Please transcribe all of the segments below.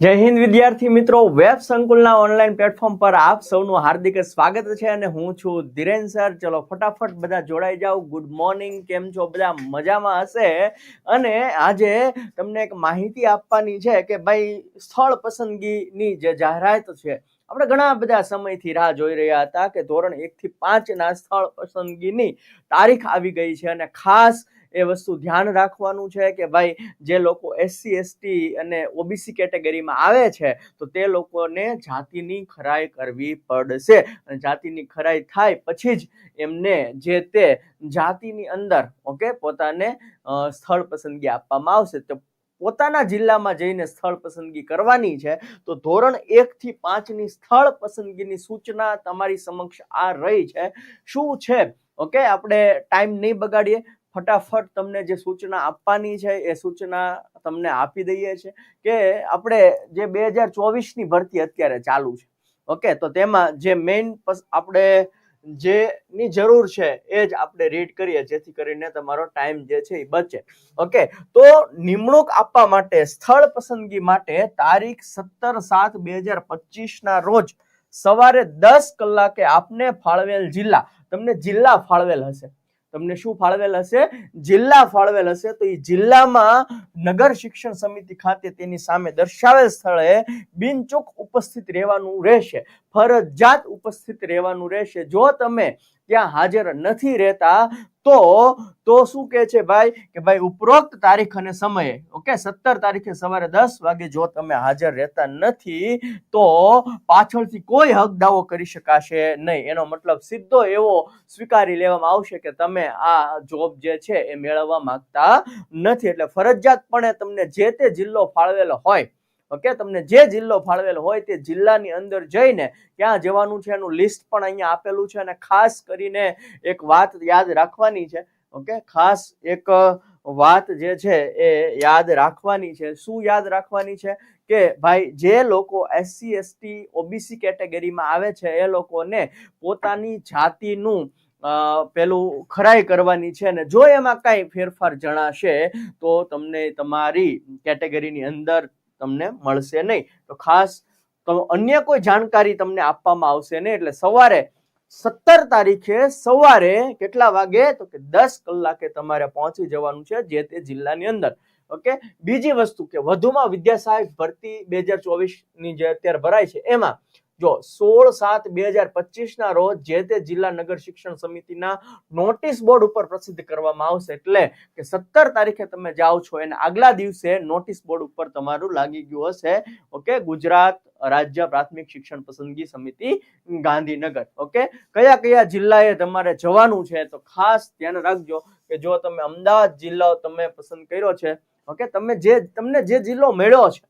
જય હિન્દ, વિદ્યાર્થી મિત્રો. વેબ સંકુલના ઓનલાઈન પ્લેટફોર્મ પર આપ સૌનું હાર્દિક સ્વાગત છે અને હું છું ધીરેન સર. ચલો, ફટાફટ બધા જોડાઈ જાઓ. ગુડ મોર્નિંગ કેમ છો? બધા મજામાં હશે? અને આજે તમને એક માહિતી આપવાની છે કે ભાઈ, સ્થળ પસંદગીની જે જાહેરાત છે, આપણે ઘણા બધા સમયથી રાહ જોઈ રહ્યા હતા કે ધોરણ એકથી પાંચના સ્થળ પસંદગીની તારીખ આવી ગઈ છે અને ખાસ એ વસ્તુ ધ્યાન રાખવાનું છે કે ભાઈ જે લોકો એસસી એસટી અને ઓબીસી કેટેગરીમાં આવે છે, તો તે લોકોને જાતિની ખરાઈ કરવી પડશે. અને જાતિની ખરાઈ થાય પછી જ એમને જે તે જાતિની અંદર, ઓકે, પોતાને સ્થળ પસંદગી આપવામાં આવશે. તો પોતાના જિલ્લામાં જઈને સ્થળ પસંદગી કરવાની છે, તો ધોરણ એક થી પાંચની સ્થળ પસંદગીની સૂચના તમારી સમક્ષ આ રહી છે. શું છે? ઓકે, આપણે ટાઈમ નહીં બગાડીએ. ફટાફટ તમને જે સૂચના આપવાની છે, એ સૂચના તમને આપી દઈએ છે કે આપણે જે બે હજાર ચોવીસની ભરતી અત્યારે ચાલુ છે. ઓકે, તો તેમાં જે મેઇન આપણે જેની જરૂર છે, એ જ આપણે રીડ કરીએ, જેથી કરીને તમારો ટાઈમ જે છે એ બચે. ઓકે, તો નિમણૂક આપવા માટે, સ્થળ પસંદગી માટે તારીખ સત્તર સાત બે હજાર પચીસના રોજ સવારે દસ કલાકે આપને ફાળવેલ જિલ્લા, તમને જિલ્લા ફાળવેલ હશે. તમને શું ફાળવેલ હશે? જિલ્લા ફાળવેલ હશે. તો એ જિલ્લામાં નગર શિક્ષણ સમિતિ ખાતે તેની સામે દર્શાવેલ સ્થળે બિનચૂક ઉપસ્થિત રહેવાનું રહેશે. ફરજિયાત ઉપસ્થિત રહેવાનું રહેશે. જો તમે ત્યાં હાજર નથી રહેતા, તો તો શું કહે છે ભાઈ? કે ભાઈ, ઉપરોક્ત તારીખ અને સમયે, ઓકે? સત્તર તારીખે સવારે દસ વાગે જો તમે હાજર રહેતા નથી, તો પાછળથી કોઈ હક દાવો કરી શકાશે નહીં. એનો મતલબ સીધો એવો સ્વીકારી લેવામાં આવશે કે તમે આ જોબ જે છે એ મેળવવા માંગતા નથી. એટલે ફરજિયાતપણે તમને જે તે જિલ્લો ફાળવેલો હોય ઓકે? તમને જે જિલ્લો ફાળવેલ હોય તે જિલ્લાની અંદર જઈને ક્યાં જવાનું છે એનું લિસ્ટ પણ અહીંયા આપેલું છે અને ખાસ કરીને એક વાત યાદ રાખવાની છે, ઓકે? ખાસ એક વાત જે છે એ યાદ રાખવાની છે. શું યાદ રાખવાની છે? કે ભાઈ, જે લોકો એસસી એસટી ઓબીસી કેટેગરીમાં આવે છે, એ લોકોને પોતાની જાતિનું પેલું ખરાઈ કરવાની છે અને જો એમાં કાંઈ ફેરફાર જણાશે તો તમને તમારી કેટેગરીની અંદર તમને મળશે નહીં. તો ખાસ તો અન્ય કોઈ જાણકારી તમને આપવામાં આવશે નહીં. એટલે સવારે સત્તર તારીખે સવારે કેટલા વાગે? તો કે દસ કલાકે તમારે પહોંચી જવાનું છે જે તે જિલ્લાની અંદર. ઓકે? બીજી વસ્તુ કે વધુમાં વિદ્યા સહાયક ભરતી બે હજાર ચોવીસની જે અત્યારે ભરાય છે, એમાં જો સોળ સાત બે હજાર પચીસ ના રોજ જે તે જિલ્લા નગર શિક્ષણ સમિતિના નોટિસ બોર્ડ ઉપર પ્રસિદ્ધ કરવામાં આવશે, એટલે કે સત્તર તારીખે તમે જાઓ છો, એને આગલા દિવસે નોટિસ બોર્ડ ઉપર તમારું લાગી ગયું હશે, ઓકે, ગુજરાત રાજ્ય પ્રાથમિક શિક્ષણ પસંદગી સમિતિ ગાંધીનગર, ઓકે? કયા કયા જિલ્લાએ તમારે જવાનું છે, તો ખાસ ધ્યાન રાખજો કે જો તમે અમદાવાદ જિલ્લો તમે પસંદ કર્યો છે, ઓકે? તમે જે, તમને જે જિલ્લો મળ્યો છે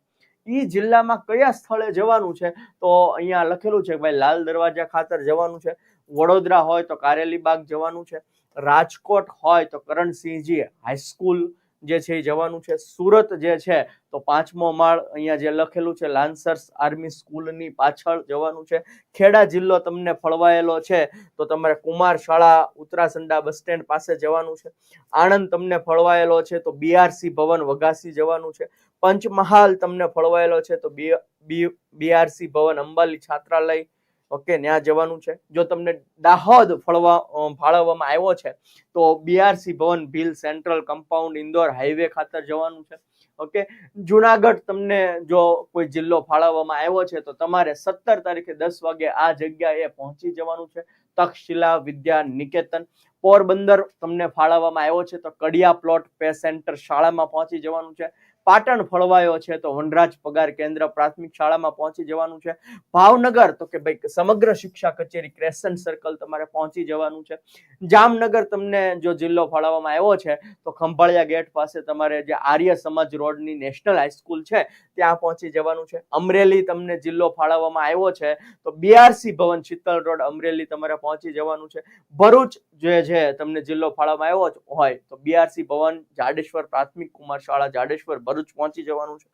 ઈ જિલ્લામાં કયા સ્થળે જવાનું છે? તો અહીંયા લખેલું છે કે ભાઈ લાલ દરવાજા ખાતર જવાનું છે. વડોદરા હોય તો કારેલી બાગ જવાનું છે. રાજકોટ હોય તો કરણસિંહજી હાઈસ્કૂલ જે છે એ જવાનું છે. સુરત જે છે તો પાંચમો માળ અહીંયા જે લખેલું છે લાન્સર્સ આર્મી સ્કૂલની પાછળ જવાનું છે. ખેડા જિલ્લો તમને ફળવાયેલો છે તો તમારે કુમાર શાળા ઉત્તરાસંડા બસ સ્ટેન્ડ પાસે જવાનું છે. આણંદ તમને ફળવાયેલો છે તો બીઆરસી ભવન વઘાસી જવાનું છે. પંચમહાલ તમને ફળવાયેલો છે, તો બી બીઆરસી ભવન, અંબાલી છાત્રાલય, ઓકે, ત્યાં જવાનું છે. જો તમને દાહોદ ફળવા ફાળવવામાં આવ્યો છે, તો બીઆરસી ભવન, Bhil central compound, Indore highway ખાતર જવાનું છે, ઓકે. જુનાગઢ તમને જો કોઈ જિલ્લો ફાળવવામાં આવ્યો છે, તો તમારે સત્તર તારીખે દસ વાગે આ જગ્યાએ પહોંચી જવાનું છે, તક્ષશિલા વિદ્યા નિકેતન. પોરબંદર તમને ફાળવવામાં આવ્યો છે, તો કડિયા પ્લોટ પે સેન્ટર શાળામાં પહોંચી જવાનું છે પાટણ ફળવાયો છે તો વનરાજ પગાર કેન્દ્ર પ્રાથમિક શાળામાં પહોંચી જવાનું છે. ભાવનગર તો કે ભાઈ સમગ્ર શિક્ષા કચેરી ક્રેસન સર્કલ તમારે પહોંચી જવાનું છે. જામનગર તમને જો જિલ્લો ફાળવવામાં આવ્યો છે તો ખંભાળિયા ગેટ પાસે તમારે જે આર્ય સમાજ રોડની નેશનલ હાઈસ્કૂલ છે ત્યાં પહોંચી જવાનું છે. અમરેલી તમને જિલ્લો ફાળવવામાં આવ્યો છે તો બીઆરસી ભવન શીતલ રોડ અમરેલી તમારે પહોંચી જવાનું છે. ભરૂચ જે છે તમને જિલ્લો ફાળવવામાં આવ્યો હોય તો બીઆરસી ભવન, જાડેશ્વર પ્રાથમિક કુમાર શાળા જાડેશ્વર ભરૂચ પહોંચી જવાનું છે.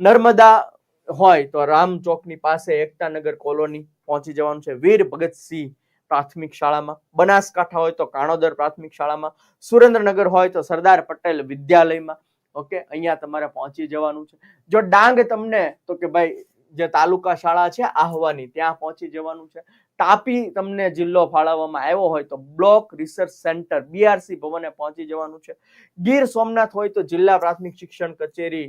નર્મદા હોય તો રામ ચોકની પાસે એકતાનગર કોલોની પહોંચી જવાનું છે. વીર ભગતસિંહ પ્રાથમિક શાળામાં. બનાસકાંઠા હોય તો કાણોદર પ્રાથમિક શાળામાં. સુરેન્દ્રનગર હોય તો સરદાર પટેલ વિદ્યાલયમાં. ઓકે, અહીંયા તમારે પહોંચી જવાનું છે. જો ડાંગ તમને તો કે ભાઈ જે તાલુકા શાળા છે આહવાની, ત્યાં પહોંચી જવાનું છે. તાપી તમને જિલ્લો ફાળવવામાં આવ્યો હોય તો બ્લોક રિસર્ચ સેન્ટર બીઆરસી ભવને પહોંચી જવાનું છે. ગીર સોમનાથ હોય તો જિલ્લા પ્રાથમિક શિક્ષણ કચેરી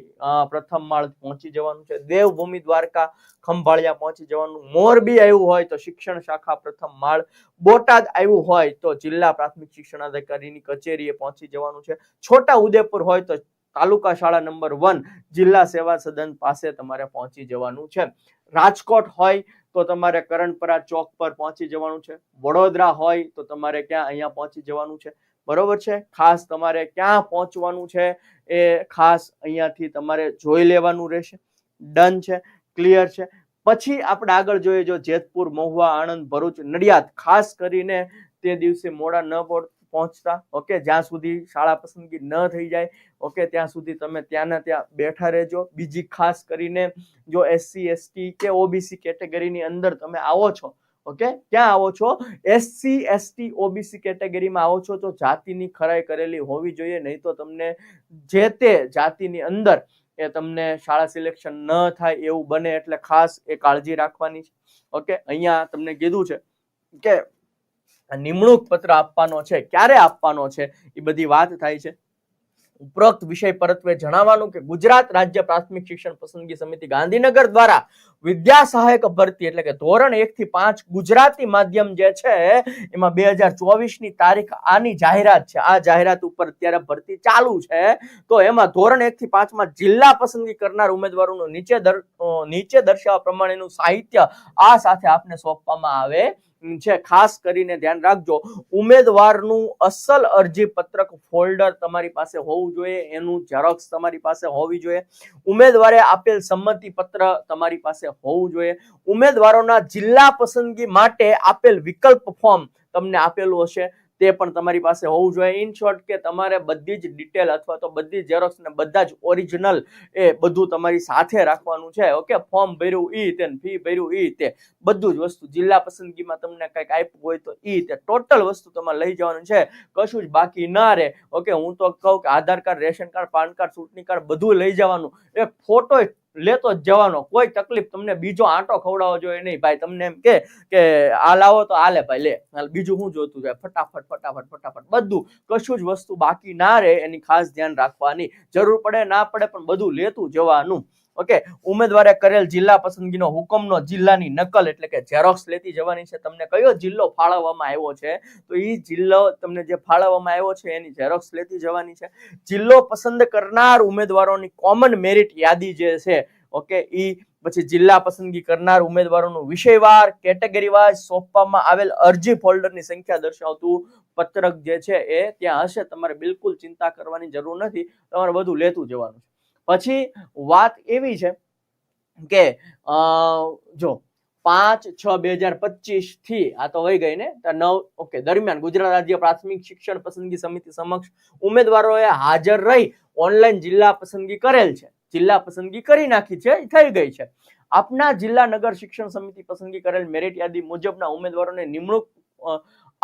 પ્રથમ માળ પહોંચી જવાનું છે. દેવભૂમિ દ્વારકા ખંભાળિયા પહોંચી જવાનું. મોરબી આવ્યું હોય તો શિક્ષણ શાખા પ્રથમ માળ. બોટાદ આવ્યું હોય તો જિલ્લા પ્રાથમિક શિક્ષણ અધિકારીની કચેરીએ પહોંચી જવાનું છે. છોટા ઉદેપુર હોય તો તાલુકા શાળા નંબર વન જિલ્લા સેવા સદન પાસે તમારે પહોંચી જવાનું છે. રાજકોટ હોય તો તમારે કરણપરા ચોક પર પહોંચી જવાનું છે. વડોદરા હોય તો તમારે ક્યાં અહીંયા પહોંચી જવાનું છે. બરોબર છે? ખાસ તમારે ક્યાં પહોંચવાનું છે એ ખાસ અહીંયાથી તમારે જોઈ લેવાનું રહેશે. ડન છે? ક્લિયર છે? પછી આપણે આગળ જોઈએ જો જેતપુર, મહુવા, આણંદ, ભરૂચ, નડિયાદ ખાસ કરીને તે દિવસે મોડા ન પહોંચતા ઓકે જ્યાં સુધી શાળા પસંદગી ન થઈ જાય ઓકે ત્યાં સુધી તમે ત્યાંના ત્યાં બેઠા રહેજો. બીજી ખાસ કરીને જો એસસી એસટી કે ઓબીસી કેટેગરીની અંદર તમે આવો છો ઓકે ક્યાં આવો છો? એસસી એસટી ઓબીસી કેટેગરીમાં આવો છો તો જાતિની ખરાઈ કરેલી હોવી જોઈએ, નહીં તો તમને જે તે જાતિની અંદર એ તમને શાળા સિલેક્શન ન થાય એવું બને એટલે ખાસ એ કાળજી રાખવાની છે ઓકે અહીંયા તમને કીધું છે કે નિમણૂક પત્ર આપવાનો છે, ક્યારે આપવાનો છે, એ બધી વાત થાય છે. ઉપરોક્ત વિષય પરત્વે જણાવવાનું કે ગુજરાત રાજ્ય પ્રાથમિક શિક્ષણ પસંદગી સમિતિ ગાંધીનગર દ્વારા વિદ્યા સહાયક ભરતી એટલે કે ધોરણ એક થી પાંચ ગુજરાતી માધ્યમ જે છે, એમાં બે હજાર ચોવીસની તારીખ આની જાહેરાત છે. આ જાહેરાત ઉપર અત્યારે ભરતી ચાલુ છે. તો એમાં ધોરણ એક થી પાંચમાં જિલ્લા પસંદગી કરનાર ઉમેદવારોનું નીચે નીચે દર્શાવવા પ્રમાણેનું સાહિત્ય આ સાથે આપને સોંપવામાં આવે. છે. ખાસ કરીને ધ્યાન રાખજો, ઉમેદવારનું અસલ અરજી પત્રક ફોલ્ડર તમારી પાસે હોવું જોઈએ, એનું ઝેરોક્સ તમારી પાસે હોવી જોઈએ. ઉમેદવારે આપેલ સંમતિ પત્ર તમારી પાસે હોવું જોઈએ. ઉમેદવારોના જિલ્લા પસંદગી માટે આપેલ વિકલ્પ ફોર્મ તમને આપેલું હશે. તે પણ તમારી પાસે હોવું જોઈએ. ઇન શોર્ટ કે તમારે બધી જ ડિટેલ અથવા તો બધી ઝેરોક્સ ને બધા જ ઓરિજિનલ એ બધું તમારી સાથે રાખવાનું છે. ઓકે ફોર્મ ભર્યું ઈ તે ફી ભર્યું ઈ તે. બધું જ વસ્તુ જિલ્લા પસંદગીમાં તમને કંઈક આપ્યું હોય તો ઈ તે. ટોટલ વસ્તુ તમારે લઈ જવાનું છે. કશું જ બાકી ના રહે. ઓકે હું તો કહું કે Aadhaar card, ration card, PAN card, ચૂંટણી કાર્ડ બધું લઈ જવાનું. એ ફોટો લેતો જ જવાનો. કોઈ તકલીફ તમને બીજો આંટો ખવડાવવો જોઈએ નહીં. ભાઈ, તમને એમ કે કે આ લાવો તો આલે ભાઈ, લે. બીજું શું જોતું જાય ફટાફટ ફટાફટ ફટાફટ. બધું, કશું જ વસ્તુ બાકી ના રહે. એની ખાસ ધ્યાન રાખવાની જરૂર પડે, ના પડે, પણ બધું લેતું જવાનું. ઓકે ઉમેદવારે કરેલ જિલ્લા પસંદગીનો હુકમનો જિલ્લાની નકલ એટલે કે ઝેરોક્સ લેતી જવાની છે. તમને કયો જિલ્લો ફાળવવામાં આવ્યો છે? તો એ જિલ્લો તમને જે ફાળવવામાં આવ્યો છે, એની ઝેરોક્સ લેતી જવાની છે. જિલ્લો પસંદ કરનાર ઉમેદવારોની કોમન મેરિટ યાદી જે છે ઓકે ઈ પછી જિલ્લા પસંદગી કરનાર ઉમેદવારોનું વિષયવાર કેટેગરી વાઇઝ સોંપવામાં આવેલ અરજી ફોલ્ડરની સંખ્યા દર્શાવતું પત્રક જે છે, એ ત્યાં હશે. તમારે બિલકુલ ચિંતા કરવાની જરૂર નથી. તમારે બધું લેતું જવાનું છે. પછી વાત એવી છે કે જો પાંચ છ બે હજાર પચીસથી આ તો વહી ગઈ ને નવ, ઓકે, દરમિયાન ગુજરાત રાજ્ય પ્રાથમિક શિક્ષણ પસંદગી સમિતિ સમક્ષ ઉમેદવારોએ હાજર રહી ઓનલાઈન જિલ્લા પસંદગી કરેલ છે. જિલ્લા પસંદગી કરી નાખી છે થઈ ગઈ છે. આપના જિલ્લા નગર શિક્ષણ સમિતિ પસંદગી કરેલ મેરિટ યાદી મુજબના ઉમેદવારોને નિમણૂક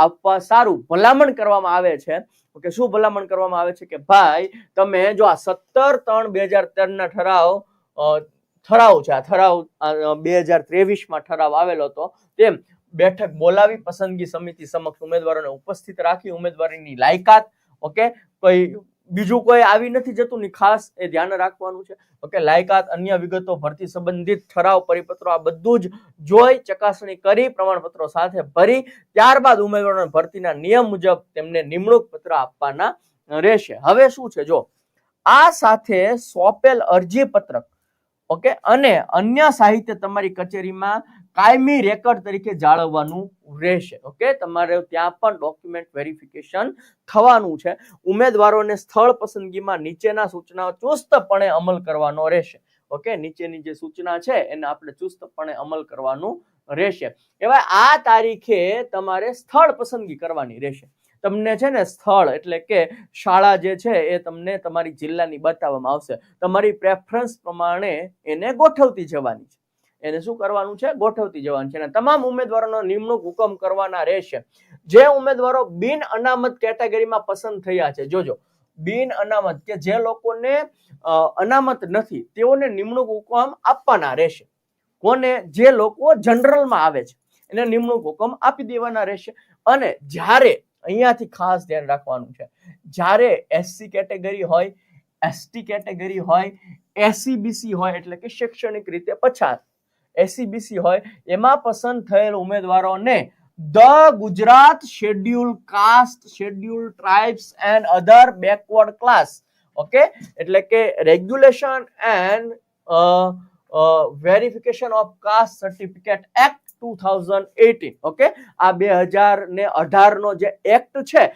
આપવા સારું ભલામણ કરવામાં આવે છે. ઓકે, શું ભલામણ કરવામાં આવે છે કે ભાઈ, તમે જો આ સત્તર ત્રણ બે હજાર ત્રણના ઠરાવ ઠરાવ છે, આ ઠરાવ બે હજાર ત્રેવીસમાં ઠરાવ આવેલો હતો, તેમ બેઠક બોલાવી, પસંદગી સમિતિ સમક્ષ ઉમેદવારોને ઉપસ્થિત રાખી, ઉમેદવારીની લાયકાત, ઓકે, કોઈ બીજું કોઈ આવી નથી જતું ખાસ એ ધ્યાન રાખવાનું છે. ઓકે, લાયકાત, અન્ય વિગતો ભરતી સંબંધિત ઠરાવ, પરિપત્રો, આ બધું જ જોઈ, ચકાસણી કરી, પ્રમાણપત્રો સાથે ભરી, ત્યારબાદ ઉમેદવારોને ભરતીના નિયમ મુજબ તેમને નિમણૂક પત્ર આપવાના રહેશે. હવે શું છે? જો, આ સાથે સોંપેલ અરજી પત્રક, ઓકે, અને અન્ય સાહિત્ય તમારી કચેરીમાં કાયમી રેકર્ડ તરીકે જાળવવાનું રહેશે ઓકે તમારે ત્યાં પણ ડોક્યુમેન્ટ વેરિફિકેશન થવાનું છે. ઉમેદવારોને સ્થળ પસંદગીમાં નીચેના સૂચનાઓ ચુસ્તપણે અમલ કરવાનો રહેશે ઓકે નીચેની જે સૂચના છે, એને આપણે ચુસ્તપણે અમલ કરવાનું રહેશે. એવા આ તારીખે તમારે સ્થળ પસંદગી કરવાની રહેશે. તમને છે ને સ્થળ, એટલે કે શાળા જે છે, એ તમને તમારી જિલ્લાની બતાવવામાં આવશે. તમારી પ્રેફરન્સ પ્રમાણે એને ગોઠવતી જવાની છે. એને શું કરવાનું છે? ગોઠવતી જવાનું છે. અને તમામ ઉમેદવારોનો નિમણૂક હુકમ કરવાના રહેશે. જે ઉમેદવારો બિન અનામત કેટેગરીમાં પસંદ થયા છે, જોજો. બિન અનામત કે જે લોકોને અનામત નથી, તેઓને નિમણૂક હુકમ આપવાના રહેશે. કોને? જે લોકો જનરલમાં આવે છે, એને નિમણૂક હુકમ આપી દેવાના રહેશે. અને જ્યારે, અહીંયાથી ખાસ ધ્યાન રાખવાનું છે, જ્યારે એસસી કેટેગરી હોય એસટી કેટેગરી હોય એસીબીસી હોય, એટલે કે શૈક્ષણિક રીતે પછાત એસીબીસી હોય, એમાં પસંદ થયેલ ઉમેદવારોને the Gujarat schedule caste schedule tribes and other backward class okay એટલે કે regulation and verification of caste certificate act two thousand eighteen okay આ બે હજાર ને અઢારનો જે એક્ટ છે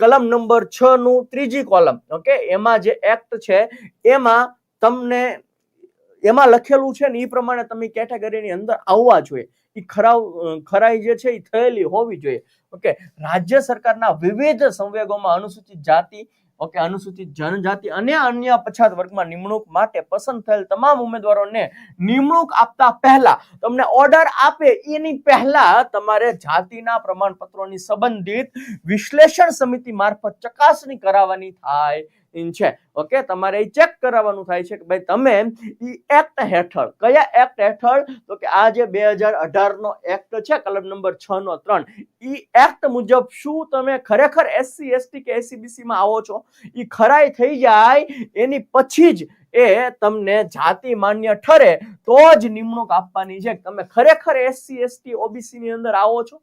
કલમ નંબર છ નું ત્રીજી કોલમ ઓકે એમાં જે એક્ટ છે, એમાં તમને એમાં લખેલું છે ને એ પ્રમાણે તમે કેટેગરીની અંદર આવવા જોઈએ. એ ખરાવ ખરાઈ જે છે એ થયેલી હોવી જોઈએ. ઓકે, રાજ્ય સરકારના વિવિધ સંવેગોમાં અનુસૂચિત જાતિ, ઓકે, અનુસૂચિત જનજાતિ અને અન્ય પછાત વર્ગમાં નિમણૂક માટે પસંદ થયેલ તમામ ઉમેદવારોને નિમણૂક આપતા પહેલા તમને ઓર્ડર આપે એની પહેલા તમારે જાતિના પ્રમાણપત્રોની સંબંધિત વિશ્લેષણ સમિતિ મારફત ચકાસણી કરાવવાની થાય છે. ઓકે તમારે એ ચેક કરાવવાનું થાય છે કે ભાઈ તમે ઈ એક્ટ હેઠળ, કયા એક્ટ હેઠળ? તો કે આ જે બે હજાર અઢારનો એક્ટ છે, કલમ નંબર છ નો ત્રણ, ઈ એક્ટ મુજબ શું તમે ખરેખર એસસી એસટી કે એસીબીસી માં આવો છો? ઈ ખરાઈ થઈ જાય, એની પછી જ એ તમને જાતિ માન્ય ઠરે તો જ નિમણૂક આપવાની છે. તમે ખરેખર એસસી એસટી ઓબીસી ની અંદર આવો છો?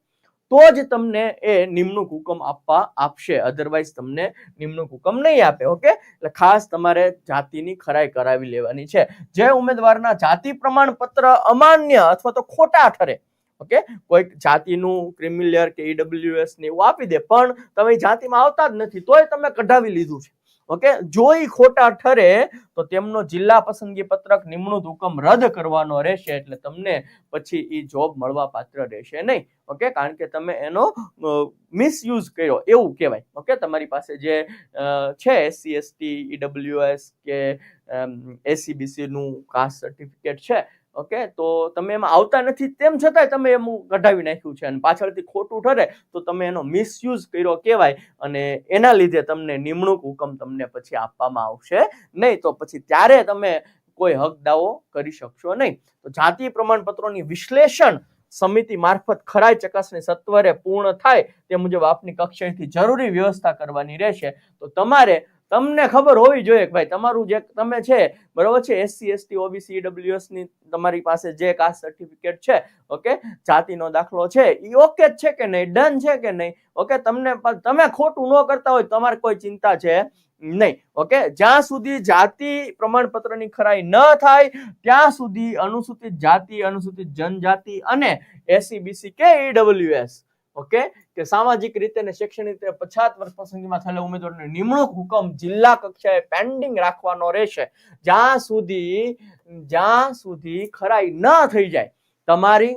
તો જ તમને એ નિમણૂક હુકમ આપવા આપશે. અધરવાઇઝ તમને નિમણૂક હુકમ નહીં આપે ઓકે એટલે ખાસ તમારે જાતિની ખરાઈ કરાવી લેવાની છે. જે ઉમેદવારના જાતિ પ્રમાણપત્ર અમાન્ય અથવા તો ખોટા ઠરે ઓકે કોઈક જાતિનું ક્રિમિલિયર કે ઈડબ્લ્યુએસ ને એવું આપી દે, પણ તમે જાતિમાં આવતા જ નથી, તોય તમે કઢાવી લીધું છે. ઓકે? જો ઈ ખોટા ઠરે તો તેમનો જિલ્લા પસંદગી પત્રક નિમણૂક હુકમ રદ કરવાનો રહેશે એટલે તમને પછી એ જોબ મળવા પાત્ર રહેશે નહીં. ઓકે? કારણ કે તમે એનો મિસયુઝ કર્યો. એવું કહેવાય. ઓકે? તમારી પાસે જે છે એસસી એસટી ઈડબ્લ્યુએસ કે એસીબીસીનું કાસ્ટ સર્ટિફિકેટ છે ઓકે? તો તમે એમાં આવતા નથી તેમ છતાંય તમે એમ કઢાવી નાખ્યું છે અને પાછળથી ખોટું ઠરે તો તમે એનો મિસયુઝ કર્યો કહેવાય અને એના લીધે તમને નિમણૂક હુકમ તમને પછી આપવામાં આવશે નહીં. તો પછી ત્યારે તમે કોઈ હક દાવો કરી શકશો નહીં. તો જાતિ પ્રમાણપત્રોની વિશ્લેષણ સમિતિ મારફત ખરાઈ ચકાસણી સત્વરે પૂર્ણ થાય તે મુજબ આપની કક્ષાએથી જરૂરી વ્યવસ્થા કરવાની રહેશે. તો તમારે તમને ખબર હોવી જોઈએ કે ભાઈ, તમારું જે તમે છે, બરોબર છે? એસસી એસટી ઓબીસી ની તમારી પાસે જે કાસ્ટ સર્ટિફિકેટ છે ઓકે જાતિનો દાખલો છે એ ઓકે જ છે કે નહીં? ડન છે કે નહીં? ઓકે તમને તમે ખોટું ન કરતા હોય તમારે કોઈ ચિંતા છે નહીં ઓકે જ્યાં સુધી જાતિ પ્રમાણપત્રની ખરાઈ ન થાય, ત્યાં સુધી અનુસૂચિત જાતિ, અનુસૂચિત જનજાતિ અને એસસીબીસી કે ઈડબ્લ્યુએસ ઓકે કે સામાજિક રીતે અને શૈક્ષણિક રીતે પછાત વર્ષ પસંદગીમાં થયેલા ઉમેદવારને નિમણૂક હુકમ જિલ્લા કક્ષાએ પેન્ડિંગ રાખવાનો રહેશે. જ્યાં સુધી જ્યાં સુધી ખરાઈ ન થઈ જાય, તમારી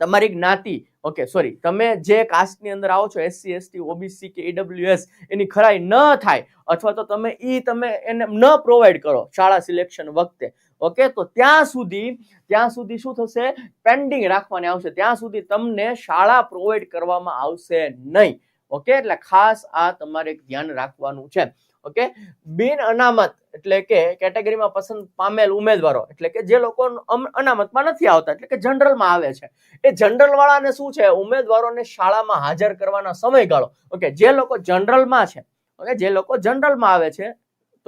તમારી જ્ઞાતિ ઓકે સોરી તમે જે કાસ્ટની અંદર આવો છો એસસી એસટી ઓબીસી કે ઈડબ્લ્યુએસ એની ખરાઈ ન થાય, અથવા તો તમે ઈ તમે એને ન પ્રોવાઈડ કરો શાળા સિલેક્શન વખતે ઓકે તો ત્યાં સુધી ત્યાં સુધી શું થશે? પેન્ડિંગ રાખવાની આવશે. ત્યાં સુધી તમને શાળા પ્રોવાઈડ કરવામાં આવશે નહીં ઓકે એટલે ખાસ આ તમારે ધ્યાન રાખવાનું છે. ઓકે? બિન અનામત એટલે કે કેટેગરીમાં પસંદ પામેલ ઉમેદવારો એટલે કે જે લોકો અનામતમાં નથી આવતા એટલે કે જનરલમાં આવે છે. એ જનરલ વાળાને શું છે? ઉમેદવારોને શાળામાં હાજર કરવાના સમયગાળો. ઓકે, જે લોકો જનરલમાં છે, ઓકે, જે લોકો જનરલમાં આવે છે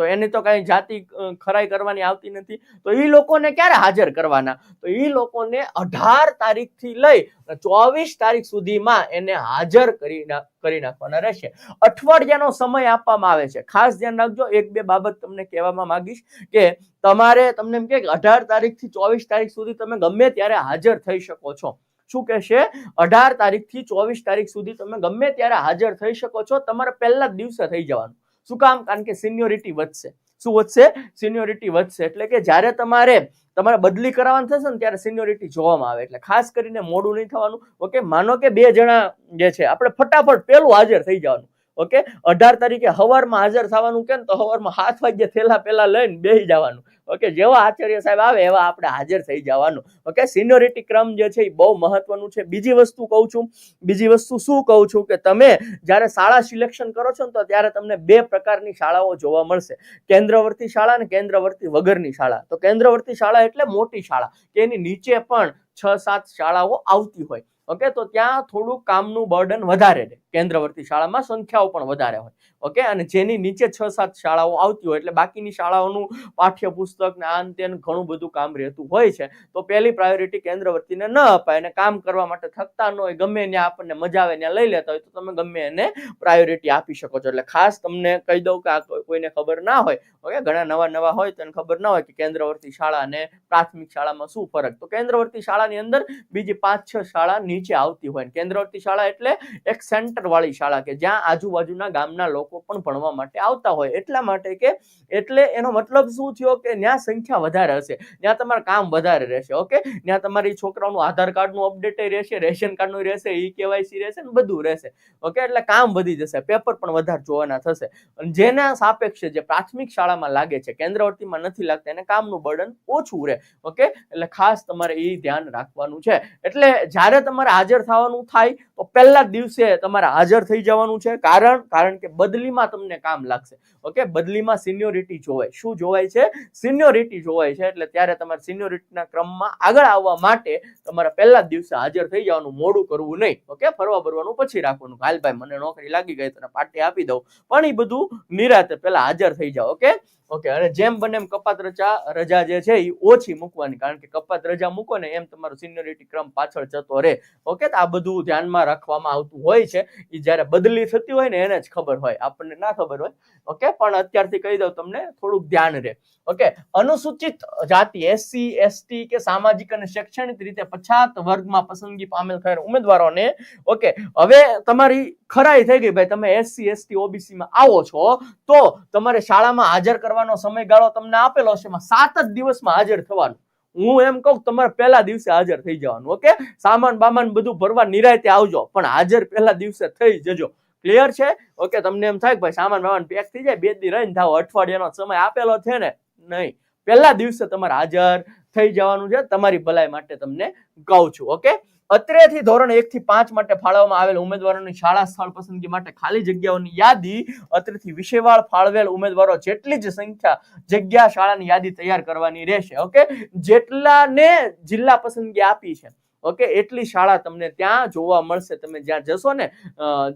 તો એની તો કઈ જાતિ ખરાઈ કરવાની આવતી નથી. તો એ લોકોને ક્યારે હાજર કરવાના? તો એ લોકોને અઢાર તારીખથી લઈ ચોવીસ તારીખ સુધીમાં એને હાજર કરી કરી નાખવાના રહેશે. અઠવાડિયાનો સમય આપવામાં આવે છે. ખાસ ધ્યાન રાખજો, એક બે બાબત તમને કહેવામાં માંગીશ કે તમારે તમને એમ કે અઢાર તારીખથી ચોવીસ તારીખ સુધી તમે ગમે ત્યારે હાજર થઈ શકો છો. શું કહેશે? અઢાર તારીખથી ચોવીસ તારીખ સુધી તમે ગમે ત્યારે હાજર થઈ શકો છો. તમારે પહેલા જ દિવસે થઈ જવાનું. શું કામ? કારણ કે સિનિયોરિટી વધશે. શું વધશે? સિનિયોરિટી વધશે. એટલે કે જ્યારે તમારે તમારે બદલી કરાવવાનું થશે ને, ત્યારે સિનિયોરિટી જોવામાં આવે. એટલે ખાસ કરીને મોડું નહીં થવાનું. ઓકે? માનો કે બે જણા જે છે, આપણે ફટાફટ પેલું હાજર થઈ જવાનું. ઓકે? અઢાર તારીખે હવારમાં હાજર થવાનું કે તો હવારમાં હાથ વાગ્યે થેલા પેલા લઈને બેસી જવાનું. ઓકે? જેવા આચાર્ય સાહેબ આવે એવા આપણે હાજર થઈ જવાનું. ઓકે? સિનિયોરિટી ક્રમ જે છે એ બહુ મહત્વનું છે. બીજી વસ્તુ કહું છું. બીજી વસ્તુ શું કહું છું કે તમે જ્યારે શાળા સિલેક્શન કરો છો ને તો ત્યારે તમને બે પ્રકારની શાળાઓ જોવા મળશે. કેન્દ્રવર્તી શાળા અને કેન્દ્રવર્તી વગરની શાળા. તો કેન્દ્રવર્તી શાળા એટલે મોટી શાળા કે એની નીચે પણ છ સાત શાળાઓ આવતી હોય. ઓકે? તો ત્યાં થોડું કામનું બર્ડન વધારે રહે કેન્દ્રવર્તી શાળામાં સંખ્યાઓ પણ વધારે હોય. ઓકે અને જેની નીચે છ સાત શાળાઓ આવતી હોય એટલે બાકીની શાળાઓનું પાઠ્યપુસ્તક ને આન તેન ઘણું બધું કામ રહેતું હોય છે, તો પહેલી પ્રાયોરિટી કેન્દ્રવર્તીને ન અપાય અને કામ કરવા માટે થકતા ન હોય, ગમે ત્યાં આપણને મજા આવે ત્યાં લઈ લેતા હોય, તો તમે ગમે એને પ્રાયોરિટી આપી શકો છો. એટલે ખાસ તમને કહી દઉં કે આ કોઈ- કોઈને ખબર ના હોય ઓકે ઘણા નવા નવા હોય તો એને ખબર ના હોય કે કેન્દ્રવર્તી શાળા અને પ્રાથમિક શાળામાં શું ફરક. તો કેન્દ્રવર્તી શાળાની અંદર બીજી પાંચ, છ શાળા નીચે આવતી હોય કેન્દ્રવર્તી શાળા એટલે એક સેન્ટર વાળી શાળા કે જ્યાં આજુબાજુના ગામના લોકો પણ ભણવા માટે આવતા હોય. એટલા માટે કે એટલે એનો મતલબ શું થયો કે ત્યાં સંખ્યા વધારે હશે. ત્યાં તમારે કામ વધારે રહેશે, ઓકે? ત્યાં તમારી છોકરાઓનું આધાર કાર્ડનું અપડેટ રહેશે, રેશન કાર્ડનું રહેશે, ઈ કેવાયસી રહેશે ને બધું રહેશે, ઓકે? એટલે કામ વધી જશે પેપર પણ વધારે જોવાના થશે. અને જેના સાપેક્ષે જે પ્રાથમિક શાળામાં લાગે છે, કેન્દ્રવર્તીમાં નથી લાગતા, એને કામનું બર્ડન ઓછું રહે, ઓકે? એટલે ખાસ તમારે એ ધ્યાન રાખવાનું છે. એટલે જ્યારે તમારે હાજર થવાનું થાય, તો પહેલા જ દિવસે તમારે હાજર થઈ જવાનું છે. કારણ કારણ કે બદલીમાં તમને કામ લાગશે. ઓકે બદલીમાં સિનિયોરિટી જોવાય. શું જોવાય છે? સિનિયોરિટી જોવાય છે. એટલે ત્યારે તમારે સિનિયોરિટીના ક્રમમાં આગળ આવવા માટે તમારે પહેલા દિવસે હાજર થઈ જવાનું, મોડું કરવું નહીં. ઓકે ફરવા ભરવાનું પછી રાખવાનું. હાલ ભાઈ, મને નોકરી લાગી ગઈ, તને પાર્ટી આપી દઉં. પણ એ બધું નિરાતે પહેલા હાજર થઈ જાઓ. ઓકે ઓકે, અને જેમ બને એમ કપાત રજા રજા જે છે એ ઓછી મૂકવાની, કારણ કે કપાત રજા મૂકો ને એમ તમારો સિનિયોરિટી ક્રમ પાછળ જતો રહે. ઓકે, તો આ બધું ધ્યાનમાં રાખવામાં આવતું હોય છે. એ જ્યારે બદલી થતી હોય ને એને જ ખબર હોય. આપણને ના ખબર હોય. ઓકે, પણ અત્યારથી કહી દઉં તમને, થોડુંક ધ્યાન રહે. ઓકે, અનુસૂચિત જાતિ એસસી એસટી કે સામાજિક અને શૈક્ષણિક રીતે પછાત વર્ગમાં પસંદગી પામેલ થયેલ ઉમેદવારોને, ઓકે, હવે તમારી ખરાઈ થઈ ગઈ. ભાઈ, તમે એસસી એસટી ઓબીસીમાં આવો છો, તો તમારે શાળામાં હાજર કરવાનો સમયગાળો તમને આપેલો છે એમાં સાત જ દિવસમાં હાજર થવાનું. હું એમ કહું તમારે પહેલા દિવસે હાજર થઈ જવાનું, ઓકે? સામાન બામાન બધું ભરવા નિરાયતે આવજો, પણ હાજર પહેલા દિવસે થઈ જજો. ક્લિયર છે? ઓકે, તમને એમ થાય કે ભાઈ સામાન બામાન પેક થઈ જાય, બે દી રહીને થાવ અઠવાડિયાનો સમય આપેલો છે ને? નહીં. પહેલા દિવસે તમારે હાજર થઈ જવાનું છે, તમારી ભલાઈ માટે તમને કહું છું, ઓકે? અત્રેથી ધોરણ એક થી પાંચ માટે ફાળવવામાં આવેલ ઉમેદવારોની શાળા સ્થળ પસંદગી માટે ખાલી જગ્યાઓની યાદી અત્રેથી વિષયવાળ ફાળવેલ ઉમેદવારો જેટલી જ સંખ્યા જગ્યા શાળાની યાદી તૈયાર કરવાની રહેશે, ઓકે? જેટલાને જિલ્લા પસંદગી આપી છે, ઓકે? એટલી શાળા તમને ત્યાં જોવા મળશે. તમે જ્યાં જશો ને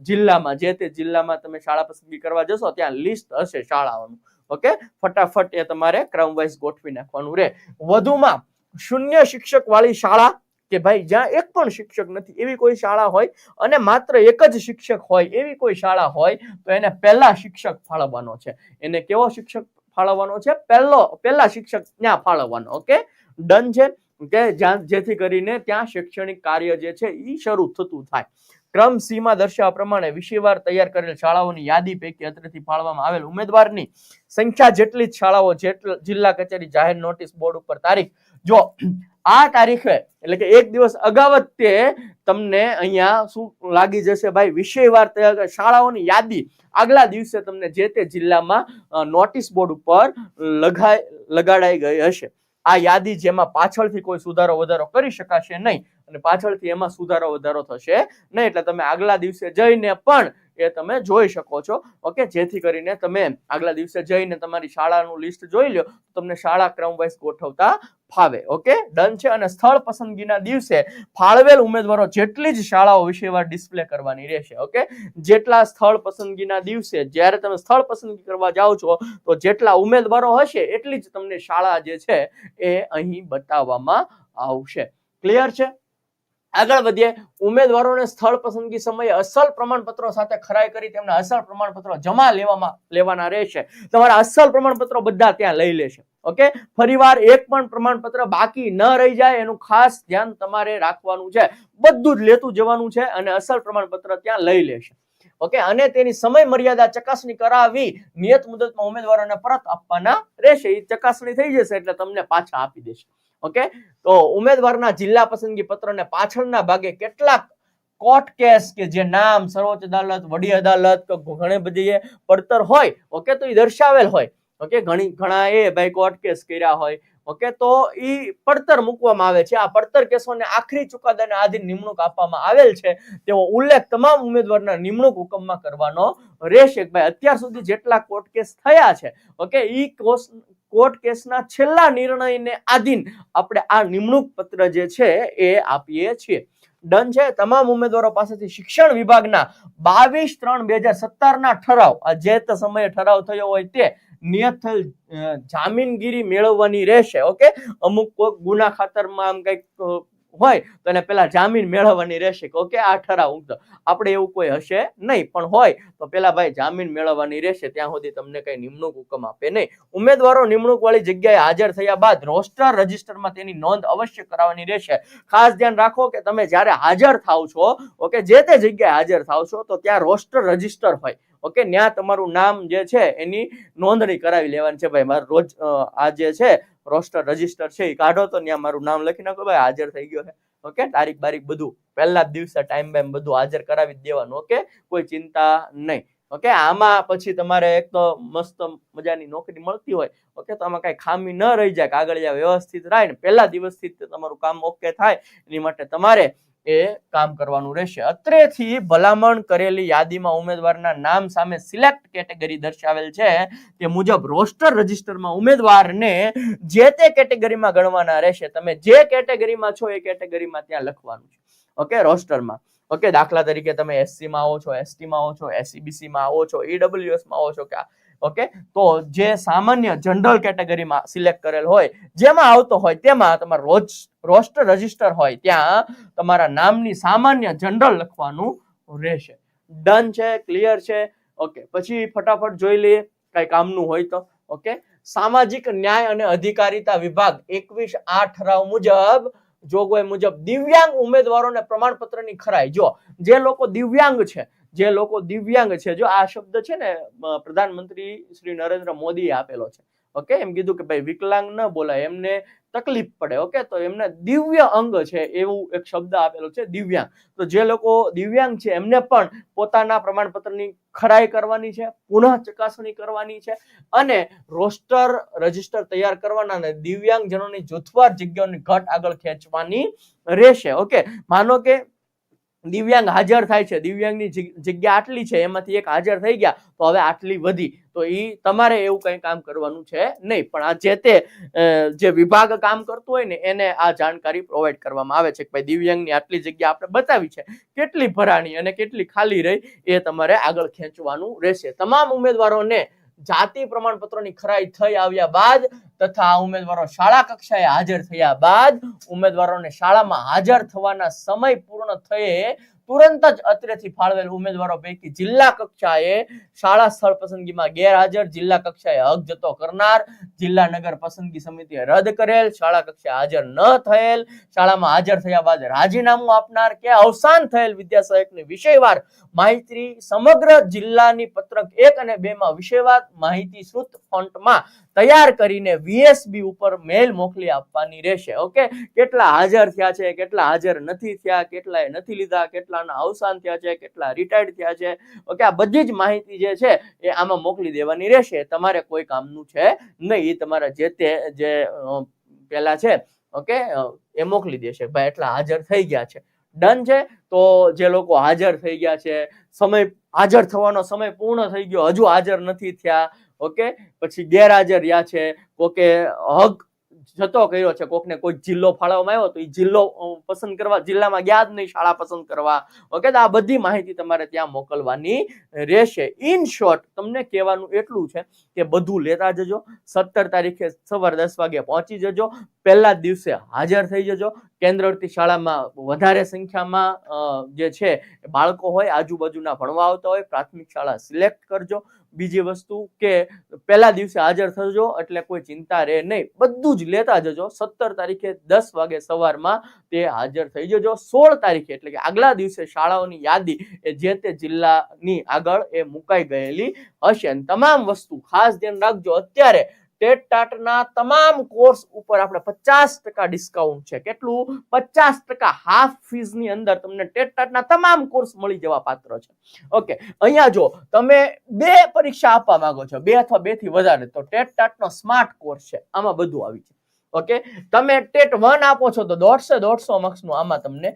જિલ્લામાં, જે તે જિલ્લામાં તમે શાળા પસંદગી કરવા જશો, ત્યાં લિસ્ટ હશે શાળાઓનું, ઓકે? ફટાફટ એ તમારે ક્રમવાઇઝ ગોઠવી નાખવાનું રહે વધુમાં, શૂન્ય શિક્ષક વાળી શાળા કે ભાઈ જ્યાં એક પણ શિક્ષક નથી, એવી કોઈ શાળા હોય અને માત્ર એક જ શિક્ષક હોય, એવી કોઈ શાળા હોય, તો એને પહેલા શિક્ષક ફાળવવાનો છે. એને કેવો શિક્ષક ફાળવવાનો છે? પહેલો, પહેલા શિક્ષક ત્યાં ફાળવવાનો ઓકે ડન છે. કે જેથી કરીને ત્યાં શૈક્ષણિક કાર્ય જે છે એ શરૂ થતું થાય. ક્રમ સીમા દર્શાવવા પ્રમાણે વિષયવાર તૈયાર કરેલ શાળાઓની યાદી પૈકી અત્રેથી ફાળવામાં આવેલ ઉમેદવારની સંખ્યા જેટલી જ શાળાઓ, જેટલ જિલ્લા કચેરી જાહેર નોટિસ બોર્ડ ઉપર તારીખ જો, આ તારીખે, એટલે કે એક દિવસ અગાઉ તે તમને અહીંયા શું લાગી જશે ભાઈ? વિષયવાર શાળાઓની યાદી. આગલા દિવસે તમને જે તે જિલ્લામાં નોટિસ બોર્ડ ઉપર લગાઈ લગાડાઈ ગઈ હશે. આ યાદી જેમાં પાછળથી કોઈ સુધારો, વધારો કરી શકાશે નહીં. અને પાછળથી એમાં સુધારો, વધારો થશે નહીં. એટલે તમે આગલા દિવસે જઈને પણ એ તમે જોઈ શકો છો. ઓકે, જેથી કરીને તમે આગલા દિવસે જઈને તમારી શાળાનું લિસ્ટ જોઈ લો તમને શાળા ક્રમ વાઇઝ ગોઠવતા ફાવે. ઓકે, ડન છે. અને સ્થળ પસંદગીના દિવસે ફાળવેલ ઉમેદવારો જેટલી જ શાળાઓ વિશેવાર ડિસ્પ્લે કરવાની રહેશે. ઓકે, જેટલા સ્થળ પસંદગીના દિવસે જ્યારે તમે સ્થળ પસંદગી કરવા જાઓ છો, તો જેટલા ઉમેદવારો હશે એટલી જ તમને શાળા જે છે એ અહીં બતાવવામાં આવશે. ક્લિયર છે? આગળ વધીએ. ઉમેદવારોને સ્થળ પસંદગી સમયે અસલ પ્રમાણપત્રો સાથે ખરાઈ કરી તેમના અસલ પ્રમાણપત્રો જમા લેવામાં લેવાના રહેશે. તમારા અસલ પ્રમાણપત્રો બધા ત્યાં લઈ લેશે. ઓકે? ફરીવાર એક પણ પ્રમાણપત્ર બાકી ન રહી જાય એનું ખાસ ધ્યાન તમારે રાખવાનું છે. બધું જ લેતું જવાનું છે અને અસલ પ્રમાણપત્ર ત્યાં લઈ લેશે. ઓકે? અને તેની સમય મર્યાદા ચકાસણી કરાવી નિયત મુદતમાં ઉમેદવારોને પરત આપવાના રહેશે. એ ચકાસણી થઈ જશે એટલે તમને પાછા આપી દેશે. ઓકે? તો ઉમેદવારના જિલ્લા પસંદગી પત્રને પાછળના ભાગે કેટલાક કોર્ટ કેસ કે જે નામ સર્વોચ્ચ અદાલત, વડી અદાલત ઘણી બધી પડતર હોય, ઓકે? તો એ દર્શાવેલ હોય, ઓકે? ઘણી, ઘણા એ ભાઈ કોર્ટ કેસ કર્યા હોય, ઓકે? તો એ પડતર મૂકવામાં આવે છે. આ પડતર કેસોને આખરી ચુકાદાને આધીન નિમણૂક આપવામાં આવેલ છે. તેવો ઉલ્લેખ તમામ ઉમેદવારના નિમણૂક હુકમમાં કરવાનો રહેશે. ભાઈ અત્યાર સુધી જેટલા કોર્ટ કેસ થયા છે, ઓકે? ઈ કોર્ટ કેસના છેલ્લા નિર્ણયને આધીન આપણે આ નિમણૂક પત્ર જે છે એ આપીએ છીએ. ડન છે, તમામ ઉમેદવારો પાસેથી શિક્ષણ વિભાગના બાવીસ ત્રણ બે હજાર સત્તર ના ઠરાવ જે તે સમયે ઠરાવ થયો હોય તે નિયત થયેલ જામીનગીરી મેળવવાની રહેશે, ઓકે? અમુક કોઈક ગુના ખાતરમાં આમ કંઈક હોય, તો એને પેલા જામીન મેળવવાની રહેશે. ઓકે, આ ઠરાવ ઉમદો આપણે એવું કોઈ હશે નહીં, પણ હોય, તો પેલા ભાઈ જામીન મેળવવાની રહેશે. ત્યાં સુધી તમને કઈ નિમણૂક હુકમ આપે નહીં. ઉમેદવારો નિમણૂક વાળી જગ્યાએ હાજર થયા બાદ રોસ્ટર રજિસ્ટરમાં તેની નોંધ અવશ્ય કરાવવાની રહેશે. ખાસ ધ્યાન રાખો કે તમે જ્યારે હાજર થાવ છો, ઓકે, જે તે જગ્યાએ હાજર થાવ છો, તો ત્યાં રોસ્ટર રજિસ્ટર હોય. ઓકે ત્યાં તમારું નામ જે છે, એની નોંધણી કરાવી લેવાની છે. ભાઈ, મારે રોજ આ જે છે રોસ્ટર રજિસ્ટર છે એ કાઢો તો ત્યાં મારું નામ લખી નાખો, ભાઈ હાજર થઈ ગયો છે. ઓકે તારીખ બારીખ બધું. પહેલા દિવસે ટાઈમ બાઈમ બધું હાજર કરાવી દેવાનું ઓકે કોઈ ચિંતા નહીં. ઓકે આમાં પછી તમારે એક તો મસ્ત મજાની નોકરી મળતી હોય ઓકે તો આમાં કઈ ખામી ન રહી જાય, કાગળિયા વ્યવસ્થિત રહે ને પહેલા દિવસથી તમારું કામ ઓકે થાય. એની માટે તમારે એ કામ કરવાનું રહેશે. અત્રેથી ભલામણ કરેલી યાદીમાં ઉમેદવારના નામ સામે સિલેક્ટ કેટેગરી દર્શાવેલ છે. તે મુજબ રોસ્ટર રજિસ્ટરમાં ઉમેદવારને જે તે કેટેગરીમાં ગણવાના રહેશે, તમે જે કેટેગરીમાં છો એ કેટેગરીમાં ત્યાં લખવાનું છે. ઓકે રોસ્ટરમાં ઓકે દાખલા તરીકે તમે એસસીમાં આવો છો એસટીમાં આવો છો એસસીબીસીમાં આવો છો ઈડબ્લ્યુએસમાં આવો છો, કે ઓકે? તો જે સામાન્ય જનરલ કેટેગરીમાં સિલેક્ટ કરેલ હોય, જેમાં આવતો હોય, તેમાં તમારે રોજ, રોસ્ટર રજિસ્ટર હોય, ત્યાં તમારા નામની સામાન્ય જનરલ લખવાનું રહેશે. ડન છે? ક્લિયર છે? ઓકે. પછી ફટાફટ જોઈ લઈએ, કઈ કામનું હોય તો. ઓકે? સામાજિક ન્યાય અને અધિકારીતા વિભાગ એકવીસ આ ઠરાવ મુજબ, જોગવાઈ મુજબ દિવ્યાંગ ઉમેદવારોને પ્રમાણપત્રની ખરાઈ. જો, જે લોકો દિવ્યાંગ છે જે લોકો દિવ્યાંગ છે, જો આ શબ્દ છે ને પ્રધાનમંત્રી શ્રી નરેન્દ્ર મોદીએ આપેલો છે. ઓકે? એમ કીધું કે ભાઈ વિકલાંગ ન બોલાય, એમને તકલીફ પડે, ઓકે? તો એમને દિવ્ય અંગ છે એવું એક શબ્દ આપેલો છે, દિવ્યાંગ. તો જે લોકો દિવ્યાંગ છે, એમને પણ પોતાના પ્રમાણપત્રની ખરાઈ કરવાની છે, પુનઃ ચકાસણી કરવાની છે અને રોસ્ટર રજિસ્ટર તૈયાર કરવાના અને દિવ્યાંગજનોની જૂથવાર જગ્યાઓની ઘટ આગળ ખેંચવાની રહેશે, ઓકે? માનો કે દિવ્યાંગ હાજર થાય છે. દિવ્યાંગની જગ્યા આટલી છે, એમાંથી એક હાજર થઈ ગયા, તો હવે આટલી વધી. તો એ તમારે એવું કંઈ કામ કરવાનું છે નહીં. પણ આ જે તે જે વિભાગ કામ કરતું હોય ને, એને આ જાણકારી પ્રોવાઈડ કરવામાં આવે છે કે ભાઈ દિવ્યાંગની આટલી જગ્યા આપણે બતાવી છે. કેટલી ભરાણી અને કેટલી ખાલી રહી એ તમારે આગળ ખેંચવાનું રહેશે. તમામ ઉમેદવારોને જાતિ પ્રમાણપત્રોની ખરાઈ થઈ આવ્યા બાદ તથા આ ઉમેદવારો શાળા કક્ષાએ હાજર થયા બાદ ઉમેદવારોને શાળામાં હાજર થવાના સમય પૂર્ણ થયે તુરંત જ અત્રેથી ફાળવેલ ઉમેદવારો પૈકી જિલ્લા કક્ષાએ શાળા સ્થળ પસંદગીમાં ગેરહાજર. જિલ્લા કક્ષાએ હક જતો કરનાર. જિલ્લા નગર પસંદગી સમિતિએ રદ કરેલ. શાળા કક્ષાએ હાજર ન થયેલ. શાળામાં હાજર થયા બાદ રાજીનામું આપનાર. કે અવસાન થયેલ? વિદ્યાસહાયકની વિષયવાર માહિતી સમગ્ર જિલ્લાની પત્રક એક અને બે માં વિષયવાર માહિતી શ્રુત ફોન્ટમાં તૈયાર કરીને વીએસબી ઉપર મેલ મોકલી આપવાની રહેશે, ઓકે? કેટલા હાજર થયા છે, કેટલા હાજર નથી થયા, કેટલાએ નથી લીધા, કેટલાના અવસાન થયા છે, કેટલા રિટાયર્ડ થયા છે, ઓકે? આ બધી જ માહિતી જે છે એ આમાં મોકલી દેવાની રહેશે. તમારે કોઈ કામનું છે નહીં, એ તમારા જે તે, જે પેલા છે, ઓકે? એ મોકલી દેશે. ભાઈ, એટલા હાજર થઈ ગયા છે. ડન છે? તો જે લોકો હાજર થઈ ગયા છે, સમય, હાજર થવાનો સમય પૂર્ણ થઈ ગયો, હજુ હાજર નથી થયા ઓકે? પછી ગેરહાજર રહ્યા છે. કોકે હક જતો કર્યો છે. કોકને કોઈ જિલ્લો ફાળવવામાં આવ્યો તો એ જિલ્લો પસંદ કરવા, જિલ્લામાં ગયા જ નહીં, શાળા પસંદ કરવા. ઓકે? તો આ બધી માહિતી તમારે ત્યાં મોકલવાની રહેશે. ઇન શોર્ટ, તમને કહેવાનું એટલું છે કે બધું લેતા જજો. સત્તર તારીખે સવાર દસ વાગે પહોંચી જજો. પહેલા દિવસે હાજર થઈ જજો. કેન્દ્રવર્તી શાળામાં વધારે સંખ્યામાં જે છે, બાળકો હોય, આજુબાજુના ભણવા આવતા હોય, પ્રાથમિક શાળા સિલેક્ટ કરજો. બીજી વસ્તુ કે પહેલા દિવસે હાજર થજો, એટલે કોઈ ચિંતા રહે નહીં. બધું જ લેતા જજો. સત્તર તારીખે દસ વાગે સવારમાં તે હાજર થઈ જજો. સોળ તારીખે, એટલે કે આગલા દિવસે શાળાઓની યાદી એ જે તે જિલ્લાની આગળ એ મુકાઈ ગયેલી હશે. તમામ વસ્તુ ખાસ ધ્યાન રાખજો. અત્યારે ટેટ ટાટના તમામ કોર્સ ઉપર આપણે પચાસ ટકા ડિસ્કાઉન્ટ છે. કેટલું? પચાસ ટકા હાફ ફીઝની અંદર તમને ટેટ ટાટના તમામ કોર્સ મળી જવા પાત્ર છે. ઓકે અહીંયા જો તમે બે પરીક્ષા આપવા માંગો છો, બે અથવા બેથી વધારે, તો ટેટ ટાટનો સ્માર્ટ કોર્સ છે. આમાં બધું આવી છે ઓકે તમે ટેટ વન આપો છો તો દોઢસો દોઢસો માર્ક્સનું આમાં તમને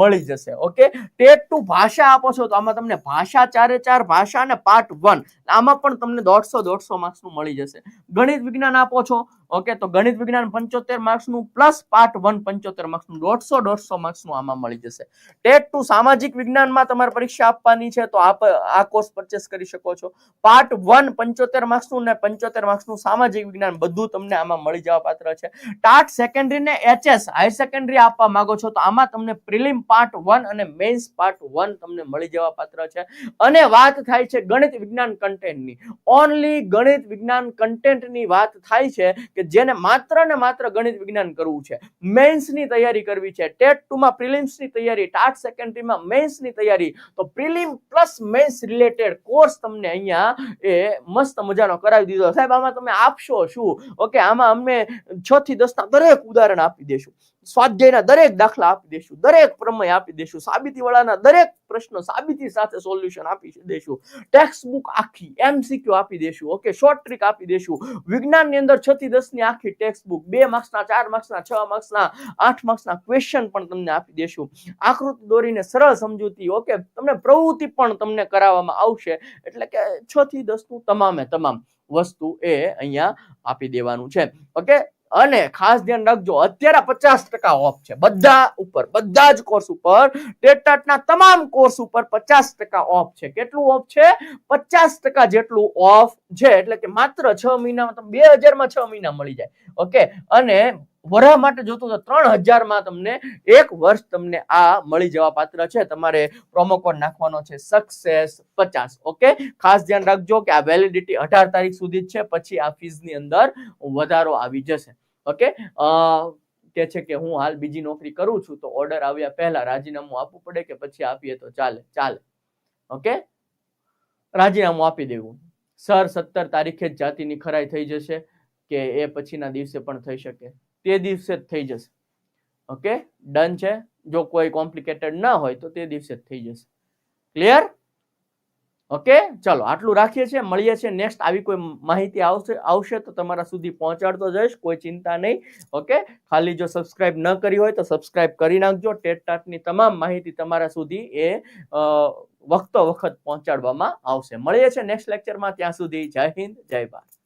મળી જશે. ઓકે ટેટ ટુ ભાષા આપો છો તો આમાં તમને ભાષા ચારે ચાર, ભાષા અને પાર્ટ વન. આમાં પણ તમને દોઢસો દોઢસો માર્ક્સનું મળી જશે. ગણિત વિજ્ઞાન આપો છો ઓકે તો ગણિત વિજ્ઞાન પંચોતેર માર્ક્સનું પ્લસ પાર્ટ વન પંચોતેર માર્ક્સનું દોઢસો દોઢસો માર્ક્સનું આમાં મળી જશે. ટેટ ટુ સામાજિક વિજ્ઞાનમાં તમારે પરીક્ષા આપવાની છે, તો આપ આ કોર્સ પરચેસ કરી શકો છો. પાર્ટ વન પંચોતેર માર્ક્સનું ને પંચોતેર માર્ક્સનું સામાજિક વિજ્ઞાન બધું તમને આમાં મળી જવા પાત્ર છે. ટાટ સેકન્ડરી ને એચએસ હાયર સેકન્ડરી આપવા માંગો છો, તો આમાં તમને પ્રિલિમ પાર્ટ વન અને મેન્સ પાર્ટ વન તમને મળી જવા પાત્ર છે. અને વાત થાય છે ગણિત વિજ્ઞાન કન્ટેન્ટની ઓનલી ગણિત વિજ્ઞાન કન્ટેન્ટની વાત થાય છે કે જેને માત્ર ને માત્ર ગણિત વિજ્ઞાન કરવું છે. મેન્સની તૈયારી કરવી છે. ટેટ ટુમાં પ્રિલિમ્સની તૈયારી, ટાટ સેકન્ડરીમાં મેન્સની તૈયારી. તો prelim plus mains related course તમને અહીંયા એ મસ્ત મજાનો કરાવી દીધો. સાહેબ, આમાં તમે આપશો શું? ઓકે, આમાં અમે છ થી દસ ના દરેક ઉદાહરણ આપી દેશું. સ્વાધ્યાયના દરેક દાખલા આપી દેશું, દરેક પ્રમેય આપી દેશું સાબિતી વાળાના દરેક પ્રશ્નો સાબિતી સાથે સોલ્યુશન આપી દેશું. ટેક્સ્ટ બુક આખી એમસીક્યુ આપી દેશું ઓકે શોર્ટ ટ્રીક આપી દેશું. વિજ્ઞાનની અંદર છ થી દસની આખી ટેક્સ્ટ બુક બે માર્ક્સના ચાર માર્ક્સના છ માર્ક્સના આઠ માર્ક્સના ક્વેશ્ચન પણ તમને આપી દેશું. આકૃતિ દોરીને સરળ સમજૂતી ઓકે તમને પ્રવૃત્તિ પણ તમને કરાવવામાં આવશે. એટલે કે છ થી દસનું તમામે તમામ વસ્તુ એ અહીંયા આપી દેવાનું છે. ઓકે અને ખાસ ધ્યાન રાખજો, અત્યારે પચાસ ટકા ઓફ છે. બધા ઉપર, બધા જ કોર્સ ઉપર ટેટાટના તમામ કોર્સ ઉપર પચાસ ટકા ઓફ છે. કેટલું ઓફ છે? પચાસ ટકા જેટલું ઓફ છે. એટલે કે માત્ર છ મહિનામાં તમે બે હજારમાં છ મહિના મળી જાય. ઓકે? અને વરહ માટે જોતું તો ત્રણ હજારમાં તમને એક વર્ષ તમને આ મળી જવા પાત્ર છે. તમારે પ્રોમો કોડ નાખવાનો છે સક્સેસ પચાસ. ઓકે? ખાસ ધ્યાન રાખજો કે આ વેલિડિટી અઢાર તારીખ સુધી જ છે. પછી આ ફીઝની અંદર વધારો આવી જશે. ઓકે કે છે કે હું હાલ બીજી નોકરી કરું છું, તો ઓર્ડર આવ્યા પહેલા રાજીનામું આપવું પડે કે પછી આપીએ તો ચાલે? ચાલે. ઓકે રાજીનામું આપી દેવું. સર, સત્તર તારીખે જ જાતિની ખરાઈ થઈ જશે કે એ પછીના દિવસે પણ થઈ શકે? તે દિવસે જ થઈ જશે. ઓકે ડન છે? જો કોઈ કોમ્પ્લિકેટેડ ના હોય તો તે દિવસે જ થઈ જશે. Clear okay? ચલો, આટલું રાખીએ છીએ. મળીએ છીએ નેક્સ્ટ આવી કોઈ માહિતી આવશે આવશે તો તમારા સુધી પહોંચાડતો જઈશ. કોઈ ચિંતા નહીં. ઓકે? ખાલી જો સબસ્ક્રાઇબ ન કરી હોય તો સબસ્ક્રાઇબ કરી નાખજો. ટેટ ટાટની તમામ માહિતી તમારા સુધી એ વખતો વખત પહોંચાડવામાં આવશે. મળીએ છીએ નેક્સ્ટ લેક્ચરમાં ત્યાં સુધી જય હિન્દ, જય ભારત.